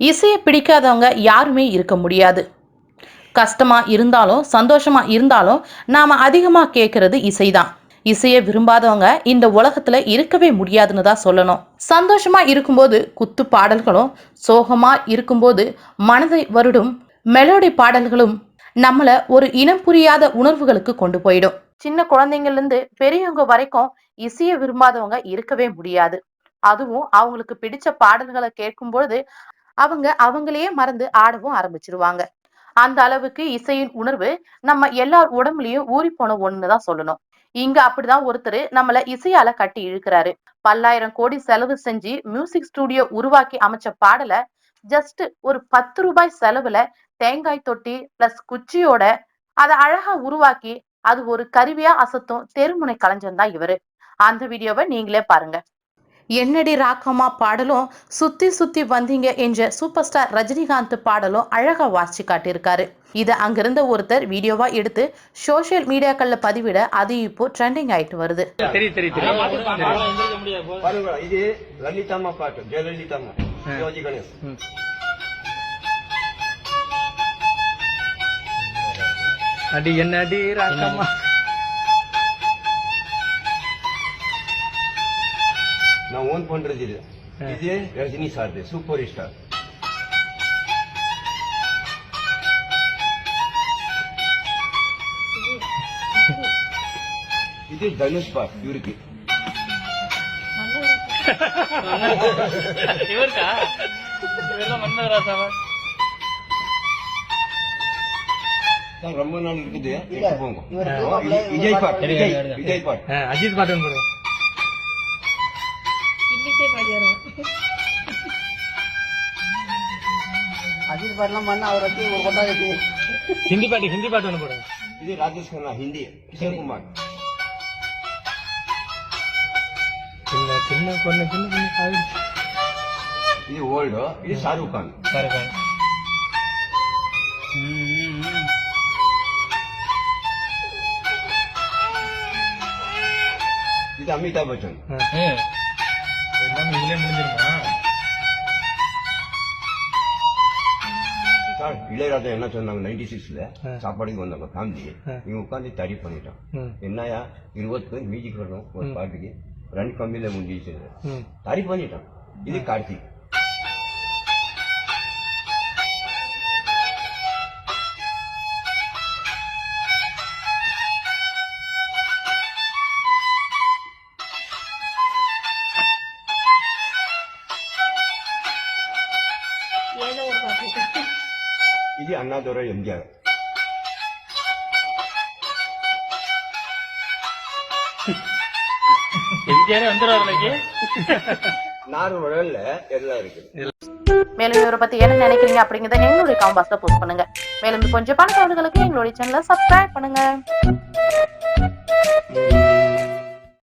இசையை பிடிக்காதவங்க யாருமே இருக்க முடியாது. கஷ்டமா இருந்தாலும் சந்தோஷமா இருந்தாலும் நாம அதிகமாக கேட்கறது இசைதான். இசையை விரும்பாதவங்க இந்த உலகத்துல இருக்கவே முடியாதுன்னு தான் சொல்லணும். சந்தோஷமா இருக்கும்போது குத்து பாடல்களும் சோகமாக இருக்கும்போது மனதை வருடும் மெலோடி பாடல்களும் நம்மளை ஒரு இனம் புரியாத உணர்வுகளுக்கு கொண்டு போயிடும். சின்ன குழந்தைங்கள்ல இருந்து பெரியவங்க வரைக்கும் இசையை விரும்பாதவங்க இருக்கவே முடியாது. அதுவும் அவங்களுக்கு பிடிச்ச பாடல்களை கேட்கும்பொழுது அவங்க அவங்களையே மறந்து ஆடவும் ஆரம்பிச்சிருவாங்க. அந்த அளவுக்கு இசையின் உணர்வு நம்ம எல்லார் உடம்புலயும் ஊறி போன ஒண்ணுதான் சொல்லணும். இங்க அப்படிதான் ஒருத்தர் நம்மள இசையால கட்டி இழுக்கிறாரு. பல்லாயிரம் கோடி செலவு செஞ்சு மியூசிக் ஸ்டுடியோ உருவாக்கி அமைச்ச பாடல ஜஸ்ட் ஒரு பத்து ரூபாய் செலவுல தேங்காய் தொட்டி பிளஸ் குச்சியோட அதை அழகா உருவாக்கி அது ஒரு கருவியா அசத்தும் தெருமுனை கலைஞன் தான் இவரு. அந்த வீடியோவை நீங்களே பாருங்க. என்னடி ராக்கமா பாடலும்? சுத்தி சுத்தி வந்தீங்க என்ற சூப்பர் ஸ்டார் ரஜினிகாந்த் பாடலும் அழகா வாசிச்சு காட்டியிருக்காரு. இதை அங்கிருந்த ஒருத்தர் வீடியோவா எடுத்து சோஷியல் மீடியாக்கள்ல பதிவிட அது இப்போ ட்ரெண்டிங் ஆயிட்டு வருது. இது லலிதம்மா பாட்டு ஜெயலலிதம்மா சிவாஜி கணேஷ். அடி என்ன அடி ராக்கம்மா நான் ஓன் பண்றது இது. இது ரஜினி சார் சூப்பர் ஸ்டார் இது தனுஷ் பார் இவருக்கு. ரொம்ப நாள் இருக்குது. போங்க? விஜய் பாட் விஜய் விஜய் பாட் அஜித் பாட்டு ஒன்று போடுவோம் அஜித் பாட்டுலாம் பண்ண அவர் வச்சு ஒரு கொட்டா வச்சு ஹிந்தி பாட்டு ஹிந்தி பாட்டு ஒன்று போடுவோம் இது ராஜேஷ் கண்ணா ஹிந்தி. கிஷோர் குமார் சின்ன சின்ன பொண்ணு சின்ன சின்ன காவி இது ஓல்டு இது ஷாருக் கான். பாருங்க இது அமிதாப் பச்சன். எல்லாமே இதுலயே முடிஞ்சிருமா? சார் இளையராஜா என்ன சொன்னாங்க நைன்டி சிக்ஸ்ல. சாப்பாடுக்கு வந்தாங்க ஃபேமிலி. இவங்க உட்காந்து தரி பண்ணிட்டான். என்னையா இருபது பேர் மியூசிக் வரணும் ஒரு பாட்டுக்கு. ரெண்டு கம்மியில முடிஞ்சிச்சு தரி பண்ணிட்டான். இது கார்த்திக். எம்ஜிஆர். நார் உடல்ல எல்லாம் இருக்கு. மேலும் இவரை பத்தி என்ன நினைக்கிறீங்க அப்படிங்கறத எங்களுடைய காம்பாஸ்ல போஸ்ட் பண்ணுங்க. மேலும் கொஞ்சம் பண தகவல்களுக்கு எங்களுடைய சேனலை சப்ஸ்கிரைப் பண்ணுங்க.